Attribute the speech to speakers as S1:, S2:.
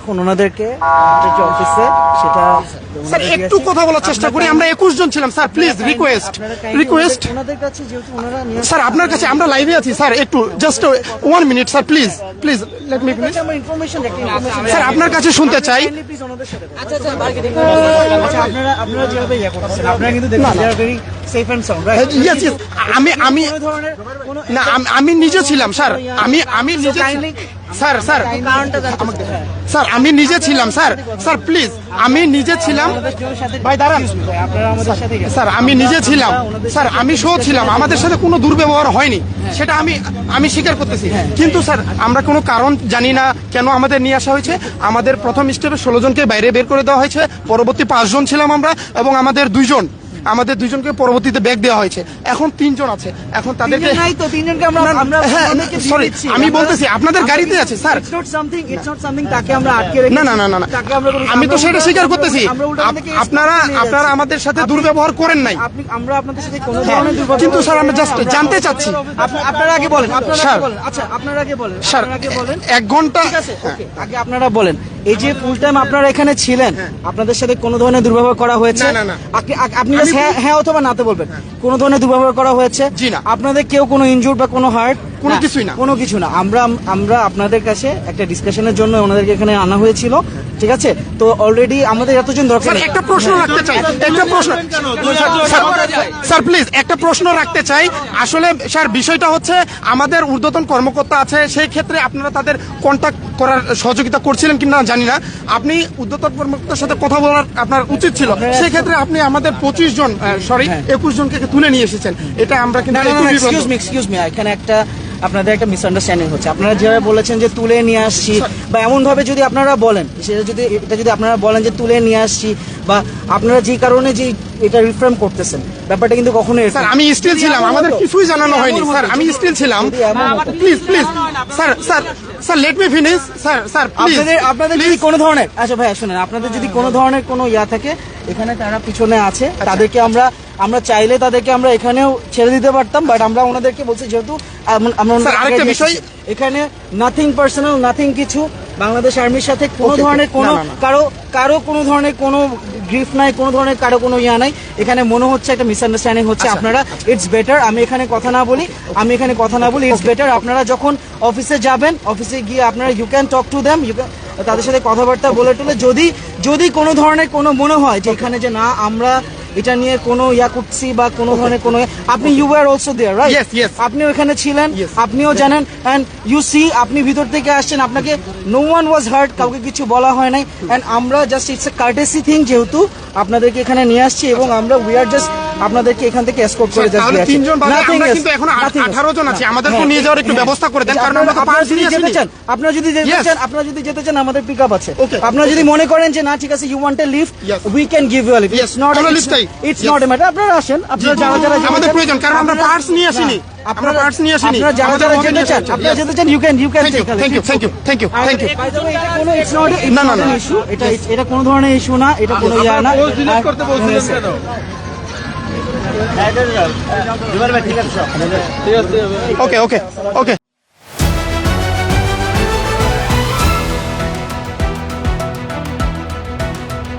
S1: এখন ওনাদেরকে যে অফিসে সেটা
S2: স্যার একটু কথা বলার চেষ্টা করি আমরা একুশ জন ছিলাম। স্যার প্লিজ রিকোয়েস্ট রিকোয়েস্ট
S1: ওনাদের কাছে যেহেতু ওনারা
S2: স্যার আপনার কাছে আমরা লাইভে আছি। স্যার একটু just one minute sir please please let me finish
S1: আমার ইনফরমেশন
S2: স্যার আপনার কাছে শুনতে চাই।
S1: প্লিজ ওনাদের সাথে আচ্ছা আচ্ছা আপনারা আপনারা যেভাবে ইয়ে করতেছেন আপনারা কিন্তু দেখুন they are very safe and sound right
S2: yes yes আমি আমি না আমি- নিজে ছিলাম স্যার। আমি আমি নিজে স্যার স্যার।
S1: চাই।
S2: স্যার আমি নিজে ছিলাম স্যার। স্যার প্লিজ আমি নিজে ছিলাম। ভাই দাঁড়ান। স্যার আমি নিজে ছিলাম। স্যার আমি শো ছিলাম। আমাদের সাথে কোনো দুর্ব্যবহার হয়নি। সেটা আমি আমি স্বীকার করতেছি। কিন্তু স্যার আমরা কোনো কারণ জানি না কেন আমাদের নিয়ে আসা হয়েছে। আমাদের প্রথম স্টেপে ষোলো জনকে বাইরে বের করে দেওয়া হয়েছে। পরবর্তী পাঁচজন ছিলাম আমরা এবং আমাদের দুইজন। আমাদের দুজনকে পরবর্তীতে ব্যাগ দেওয়া হয়েছে। এখন তিনজন আছে। এখন তাদেরকে
S1: নাই তো তিনজনকে আমরা আমরা
S2: হ্যাঁ, sorry,
S1: দিচ্ছি।
S2: আমি বলতেছি, আপনাদের গাড়িতে আছে, sir.
S1: It's not something, it's not something তাকে আমরা আটকে রেখেছি।
S2: না, না, না, না।
S1: তাকে আমরা
S2: আমি তো সেটা স্বীকার করতেছি। আপনারা আপনারা আমাদের সাথে দুর্ব্যবহার করেন নাই।
S1: আপনি আমরা আপনাদের সাথে কোনো ধরনের দুর্ব্যবহার
S2: কিন্তু স্যার আমরা জাস্ট জানতে চাচ্ছি।
S1: আপনি- আপনারা আগে বলেন আপনারা আগে বলেন। আচ্ছা আপনারা আগে বলেন।
S2: স্যার
S1: আগে বলেন।
S2: এক ঘণ্টা
S1: ঠিক আছে ওকে আগে আপনারা বলেন। এই যে ফুল টাইম আপনারা এখানে ছিলেন আপনাদের সাথে কোনো ধরনের দুর্ব্যবহার করা হয়েছে? আপনি হ্যাঁ হ্যাঁ অথবা নাতে বলবেন। কোনো ধরনের দুর্ব্যবহার করা হয়েছে?
S2: না।
S1: আপনাদের কেউ কোনো ইনজুর বা কোনো হার্ট
S2: কোনো কিছুই না।
S1: কোনো কিছু না। আমরা আমরা আপনাদের কাছে একটা ডিসকাশনের জন্য ওনাদেরকে এখানে আনা হয়েছিল। ঠিক আছে? তো অলরেডি আমাদের এতজন দরকার
S2: একটা প্রশ্ন রাখতে চাই। একটা প্রশ্ন স্যার- প্লিজ একটা প্রশ্ন রাখতে চাই। আসলে স্যার বিষয়টা হচ্ছে আমাদের ঊর্ধ্বতন কর্মকর্তা আছে সেই ক্ষেত্রে আপনারা তাদের কন্ট্যাক্ট করার সহযোগিতা করছিলেন কিনা জানি না। আপনি ঊর্ধ্বতন কর্মকর্তার সাথে কথা বলার আপনার উচিত ছিল। সেই ক্ষেত্রে আপনি আমাদের পঁচিশ জন সরি একুশ জনকে তুলে নিয়ে এসেছেন। এটা আমরা কিন্তু
S1: না না
S2: একটু
S1: আপনাদের একটা মিসআন্ডারস্ট্যান্ডিং হচ্ছে। আপনারা যেভাবে বলেছেন যে তুলে নিয়ে আসছি বা এমন ভাবে যদি আপনারা বলেন সেটা যদি এটা যদি আপনারা বলেন যে তুলে নিয়ে আসছি বা আপনারা যে কারণে যে এটা রিফ্রেম করতেছেন। ব্যাপারটা কিন্তু কখনো
S2: স্যার আমি স্টিল ছিলাম আমাদের কিছুই জানানো হয়নি। স্যার আমি স্টিল ছিলাম। Please please sir sir sir let me finish sir sir
S1: আপনাদের আপনাদের যদি কোনো ধরনের আচ্ছা ভাই শুনেন আপনাদের যদি কোনো ধরনের কোনো ইয়া থাকে এখানে তারা পিছনে আছে
S2: আচ্ছা।
S1: তাদেরকে আমরা আমরা চাইলে তাদেরকে আমরা এখানেও ছেড়ে দিতে পারতাম বাট আমরা ওনাদেরকে বলছি যেহেতু আমরা
S2: আরেকটা বিষয়-
S1: এখানে নাথিং পার্সোনাল নাথিং কিছু বাংলাদেশ আর্মির সাথে কোনো ধরনের. কোনো। কারও কারও কোনো ধরনের কোনো গ্রিফ নাই কোনো ধরনের কারও কোনো ইয়া নাই এখানে মনে হচ্ছে একটা মিসআন্ডারস্ট্যান্ডিং হচ্ছে
S2: আচ্ছা,
S1: আপনারা ইটস বেটার আমি এখানে কথা না বলি আমি এখানে কথা না বলি ইটস বেটার আপনারা যখন অফিসে যাবেন অফিসে গিয়ে আপনারা you can talk to them you তাদের সাথে কথাবার্তা বলে টলে যদি যদি কোনো ধরনের কোনো মনে হয় যে এখানে যে না আমরা এটা নিয়ে কোনো ইয়া করছি বা কোনো ধরনের কোনো আপনি you are also there right
S2: আপনি ওখানে
S1: আপনিও এখানে ছিলেন আপনিও জানেন এন্ড ইউ সি আপনি ভিতর থেকে আসছেন আপনাকে নো ওয়ান ওয়াজ হার্ট কাউকে কিছু বলা হয় নাই এন্ড আমরা just it's a courtesy thing যেহেতু আপনাদেরকে এখানে নিয়ে আসছি এবং আমরা উই আর জাস্ট আপনাদেরকে এখান থেকে এসকোর্ট করে
S2: তাহলে তিনজন আমরা কিন্তু এখন আঠারো জন আছি। আমাদেরকেও
S1: হ্যাঁ,
S2: নিয়ে যাওয়ার একটু ব্যবস্থা করে দেন কারণ আমরা তো পাঁচ
S1: যদি
S2: নিয়ে
S1: যেতে চান আপনারা যদি যেতে চান আপনারা যদি যেতে চান আমাদের পিক আপ আছে আপনারা যদি মনে করেন যে না ঠিক আছে you want a lift we can give you a lift it's not
S2: lift চাই।
S1: ইটস নট এ ম্যাটার আপনারা আসেন আপনারা যারা যারা
S2: আমাদের প্রয়োজন, কারণ আমরা parts নিয়ে আসিনি।
S1: আপনারা-
S2: পার্টস নিয়ে আসিনি।
S1: আপনারা যারা যারা যেতে চান আপনারা যেতে চান you can you can
S2: you thank you thank you thank you thank you
S1: way, এটা কোনো not a-
S2: না, না,
S1: issue, এটা এটা কোনো ধরনের ইস্যু না এটা কোনো ইয়া না।
S3: করতে বলছিলেন কেন?
S2: ওকে ওকে ওকে